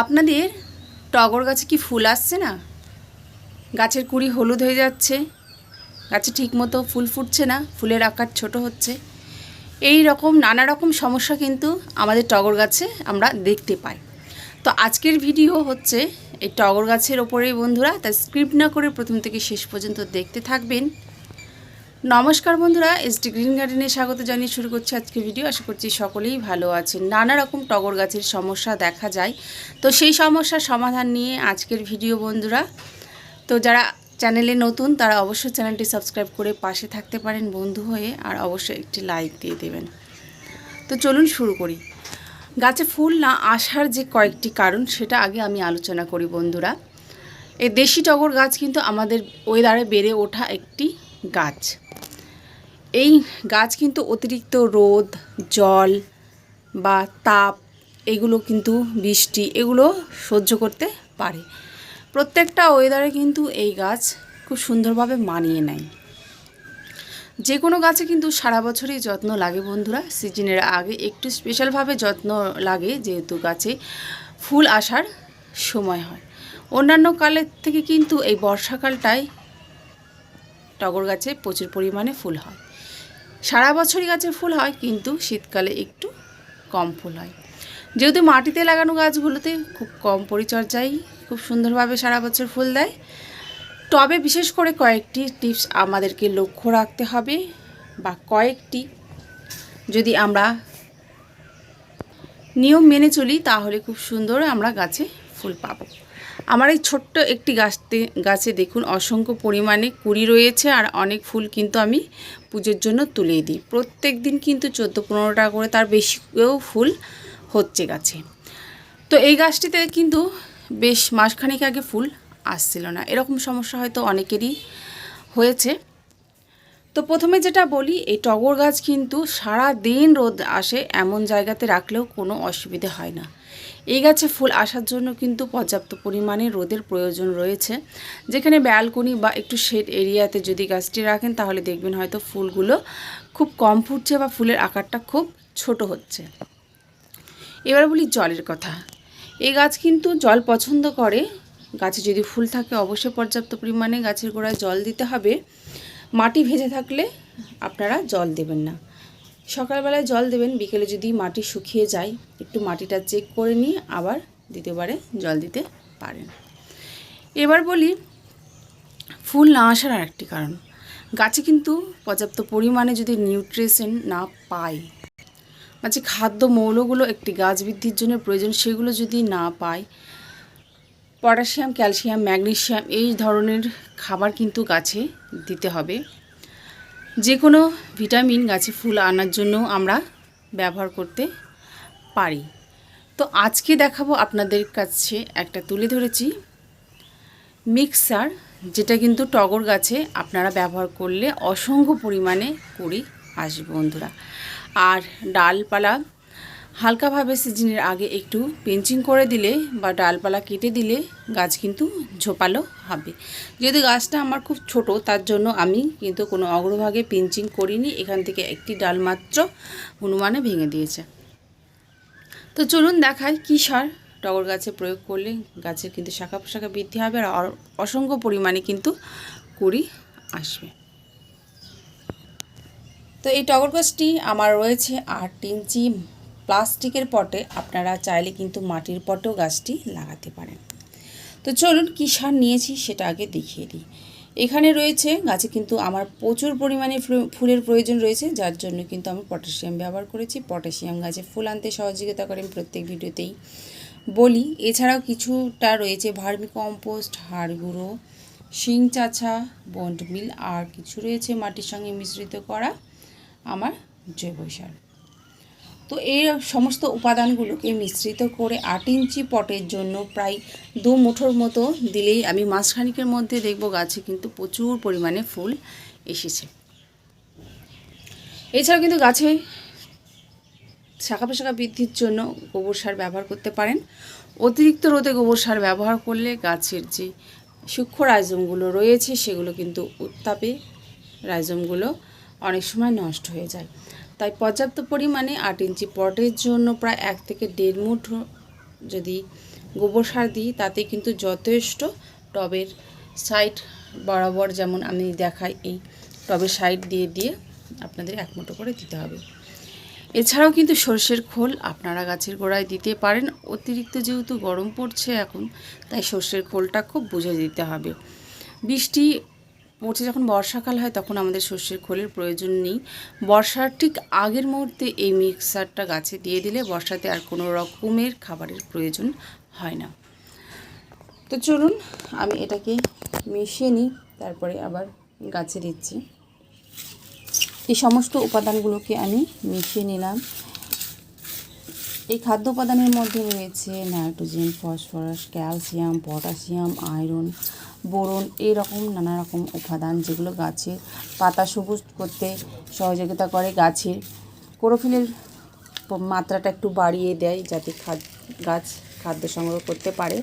আপনাদের টগর গাছে কি ফুল আসছে না? গাছের কুড়ি হলুদ হয়ে যাচ্ছে। গাছে ঠিকমতো ফুল ফুটছে না, ফুলের আকার ছোট হচ্ছে। এই রকম, নানা রকম সমস্যা কিন্তু আমাদের টগর গাছে আমরা দেখতে পাই। তো আজকের ভিডিও হচ্ছে এই টগর গাছের ওপরেই বন্ধুরা, তাই স্ক্রিপ্ট না করে প্রথম থেকে শেষ পর্যন্ত দেখতে থাকবেন। নমস্কার বন্ধুরা এসডি গ্রিন গার্ডেনে স্বাগত জানিয়ে শুরু করছি আজকে ভিডিও আশা করছি সকলেই ভালো আছেন। নানা রকম টগর গাছের সমস্যা দেখা যায়। তো সেই সমস্যার সমাধান নিয়ে আজকের ভিডিও বন্ধুরা। তো যারা চ্যানেলে নতুন, তারা অবশ্যই চ্যানেলটি সাবস্ক্রাইব করে পাশে থাকতে পারেন বন্ধু হয়ে, আর অবশ্যই একটি লাইক দিয়ে দেবেন। তো চলুন শুরু করি। গাছে ফুল না আসার যে কয়েকটি কারণ, সেটা আগে আমি আলোচনা করি বন্ধুরা। এই দেশি টগর গাছ কিন্তু আমাদের ওয়েদারে বেড়ে ওঠা একটি গাছ। এই গাছ কিন্তু অতিরিক্ত রোদ, জল বা তাপ, এগুলো কিন্তু বৃষ্টি, এগুলো সহ্য করতে পারে। প্রত্যেকটা ওয়েদারে কিন্তু এই গাছ খুব সুন্দরভাবে মানিয়ে নেয়। যে কোনো গাছে কিন্তু সারা বছরই যত্ন লাগে বন্ধুরা। সিজনের আগে একটু স্পেশালভাবে যত্ন লাগে যেহেতু গাছে ফুল আসার সময় হয়। অন্যান্য কালের থেকে কিন্তু এই বর্ষাকালটায় টগর গাছে প্রচুর পরিমাণে ফুল হয়। সারা বছরই গাছে ফুল হয়, কিন্তু শীতকালে একটু কম ফুল হয়। যেহেতু মাটিতে লাগানো গাছগুলোতে খুব কম পরিচর্যায় খুব সুন্দরভাবে সারা বছর ফুল দেয়। টবে বিশেষ করে কয়েকটি টিপস আমাদেরকে লক্ষ্য রাখতে হবে বা কয়েকটি। যদি আমরা নিয়ম মেনে চলি, তাহলে খুব সুন্দর আমরা গাছে ফুল পাবো। আমার এই ছোট্ট একটি গাছতে, গাছে দেখুন, অসংখ্য পরিমাণে কুড়ি রয়েছে আর অনেক ফুল কিন্তু আমি পুজোর জন্য তুলে দিই। প্রত্যেক দিন কিন্তু চোদ্দ পনেরোটা করে তার বেশিও ফুল হচ্ছে গাছে। তো এই গাছটিতে কিন্তু বেশ মাসখানেক আগে ফুল আসছিল না। এরকম সমস্যা হয়তো অনেকেরই হয়েছে। তো প্রথমে যেটা বলি, এই টগর গাছ কিন্তু সারা দিন রোদ আসে এমন জায়গাতে রাখলেও কোনো অসুবিধে হয় না। এই গাছে ফুল আসার জন্য কিন্তু পর্যাপ্ত পরিমাণে রোদের প্রয়োজন রয়েছে। যেখানে ব্যালকনি বা একটু শেড এরিয়াতে যদি গাছটি রাখেন, তাহলে দেখবেন হয়তো ফুলগুলো খুব কম ফুটছে বা ফুলের আকারটা খুব ছোট হচ্ছে। এবার বলি জলের কথা। এই গাছ কিন্তু জল পছন্দ করে। গাছে যদি ফুল থাকে, অবশ্যই পর্যাপ্ত পরিমাণে গাছের গোড়ায় জল দিতে হবে। মাটি ভেজে থাকলে আপনারা জল দেবেন না। সকালবেলায় জল দেবেন, বিকেলে যদি মাটি শুকিয়ে যায়, একটু মাটিটা চেক করে নিয়ে আবার দ্বিতীয়বারে জল দিতে পারেন। এবার বলি, ফুল না আসার আরেকটি কারণ। গাছে কিন্তু পর্যাপ্ত পরিমাণে যদি নিউট্রিশন না পায় যে খাদ্য মৌলগুলো একটি গাছ বৃদ্ধির জন্য প্রয়োজন, সেগুলো যদি না পায় পটাশিয়াম, ক্যালসিয়াম, ম্যাগনেশিয়াম, এই ধরনের খাবার কিন্তু গাছে দিতে হবে। যে কোনো ভিটামিন গাছে ফুল আনার জন্য আমরা ব্যবহার করতে পারি। তো আজকে দেখাবো আপনাদের কাছে একটা তুলে ধরেছি মিক্সার, যেটা কিন্তু টগর গাছে আপনারা ব্যবহার করলে অসংখ্য পরিমাণে কুড়ি আসবে বন্ধুরা। আর ডালপালা হালকাভাবে সিজনের আগে একটু পেঞ্চিং করে দিলে বা ডালপালা কেটে দিলে গাছ কিন্তু ঝোপালো হবে। যদি গাছটা আমার খুব ছোট, তার জন্য আমি কিন্তু কোনো অগ্রভাগে পেঞ্চিং করিনি। এখান থেকে একটি ডাল মাত্র হনুমানে ভেঙে দিয়েছে। তো চলুন দেখাই কী সার টগর গাছে প্রয়োগ করলে গাছের কিন্তু শাখা পোশাখা বৃদ্ধি হবে আর অসংখ্য পরিমাণে কিন্তু কুড়ি আসবে। তো এই টগর গাছটি আমার রয়েছে আট ইঞ্চি প্লাস্টিকের পটে আপনারা চাইলে কিন্তু মাটির পটেও গাছটি লাগাতে পারেন। তো চলুন কী সার নিয়েছি সেটা আগে দেখিয়ে দিই। এখানে রয়েছে, গাছে কিন্তু আমার প্রচুর পরিমাণে ফুলের প্রয়োজন রয়েছে, যার জন্য কিন্তু আমি পটাশিয়াম ব্যবহার করেছি। পটাশিয়াম গাছে ফুল আনতে সহযোগিতা করেন প্রত্যেক ভিডিওতেই বলি। এছাড়াও কিছুটা রয়েছে ভার্মি কম্পোস্ট হাড় গুঁড়ো শিং চাছা বন্ড মিল, আর কিছু রয়েছে মাটির সঙ্গে মিশ্রিত করা আমার জৈব সার। তো এই সমস্ত উপাদানগুলোকে মিশ্রিত করে আট ইঞ্চি পটের জন্য প্রায় দু মুঠোর মতো দিলেই আমি মাসখানিকের মধ্যে দেখব গাছে কিন্তু প্রচুর পরিমাণে ফুল এসেছে। এছাড়াও কিন্তু গাছে শাখা পোশাখা বৃদ্ধির জন্য গোবর সার ব্যবহার করতে পারেন। অতিরিক্ত রোদে গোবর সার ব্যবহার করলে গাছের যে সূক্ষ্ম রাইজমগুলো রয়েছে সেগুলো কিন্তু উত্তাপে রাইজমগুলো অনেক সময় নষ্ট হয়ে যায়। তাই পর্যাপ্ত পরিমাণে আট ইঞ্চি পটের জন্য প্রায় এক থেকে দেড় মুঠ যদি গোবর সার দিই, তাতে কিন্তু যথেষ্ট টবের সাইড বরাবর যেমন আমি দেখাই, এই টবের সাইড দিয়ে দিয়ে আপনাদের এক মুঠো করে দিতে হবে। এছাড়াও কিন্তু সর্ষের খোল আপনারা গাছের গোড়ায় দিতে পারেন। অতিরিক্ত যেহেতু গরম পড়ছে এখন, তাই সর্ষের খোলটা খুব বুঝে দিতে হবে। বৃষ্টি পড়ছে যখন বর্ষাকাল হয় তখন আমাদের শস্যের খোলের প্রয়োজন নেই। বর্ষার ঠিক আগের মুহূর্তে এই মিক্সারটা গাছে দিয়ে দিলে বর্ষাতে আর কোনো রকমের খাবারের প্রয়োজন হয় না। তো চলুন, আমি এটাকে মিশিয়ে নিই, তারপরে আবার গাছে দিচ্ছি। এই সমস্ত উপাদানগুলোকে আমি মিশিয়ে নিলাম। এই খাদ্য উপাদানের মধ্যে রয়েছে nitrogen, phosphorus, calcium, potassium, iron boron, এরকম নানা রকম উপাদান যেগুলো গাছের পাতা সবুজ করতে সহযোগিতা করে। গাছের ক্লোরোফিলের মাত্রাটা একটু বাড়িয়ে দেয় যাতে খাদ, গাছ খাদ্য সংগ্রহ করতে পারে।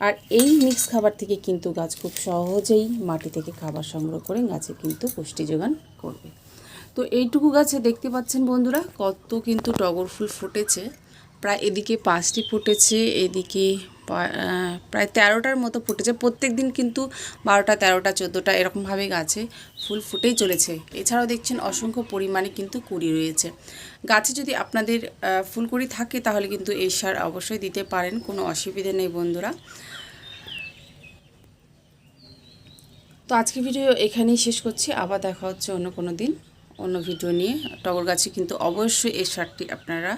আর এই মিক্স খাবার থেকে কিন্তু গাছ খুব সহজেই মাটি থেকে খাবার সংগ্রহ করে গাছে কিন্তু পুষ্টি যোগান করবে। তো এইটুকু গাছে দেখতে পাচ্ছেন বন্ধুরা, কত কিন্তু টগর ফুল ফুটেছে। প্রায় এদিকে পাঁচটি ফুটেছে, এদিকে প্রায় তেরোটার মতো ফুটেছে। প্রত্যেক দিন কিন্তু বারোটা, তেরোটা, চোদ্দোটা এরকমভাবে গাছে ফুল ফুটেই চলেছে। এছাড়াও দেখছেন অসংখ্য পরিমাণে কিন্তু কুড়ি রয়েছে। গাছে যদি আপনাদের ফুলকুড়ি থাকে তাহলে কিন্তু এই সার অবশ্যই দিতে পারেন, কোনো অসুবিধে নেই বন্ধুরা। তো আজকে ভিডিও এখানেই শেষ করছি। আবার দেখা হচ্ছে অন্য কোনো দিন। অন্য ভিডিও নিয়ে টগর গাছে কিন্তু অবশ্যই এই সারটি আপনারা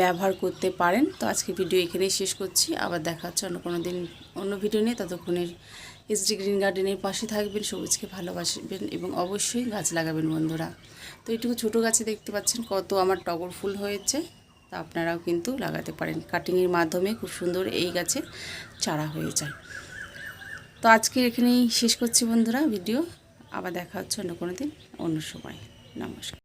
ব্যবহার করতে পারেন। তো আজকে ভিডিও এখানেই শেষ করছি। আবার দেখা হচ্ছে অন্য কোনো দিন অন্য ভিডিও নিয়ে। ততক্ষণের এসডি গ্রিন গার্ডেনের পাশে থাকবেন, সবুজকে ভালোবাসবেন এবং অবশ্যই গাছ লাগাবেন বন্ধুরা। তো এইটুকু ছোটো গাছে দেখতে পাচ্ছেন কত আমার টগর ফুল হয়েছে। তা আপনারাও কিন্তু লাগাতে পারেন। কাটিংয়ের মাধ্যমে খুব সুন্দর এই গাছের চারা হয়ে যায়। তো আজকে এখানেই শেষ করছি বন্ধুরা ভিডিও। আবার দেখা হচ্ছে অন্য কোনো দিন, অন্য সময়। নমস্কার।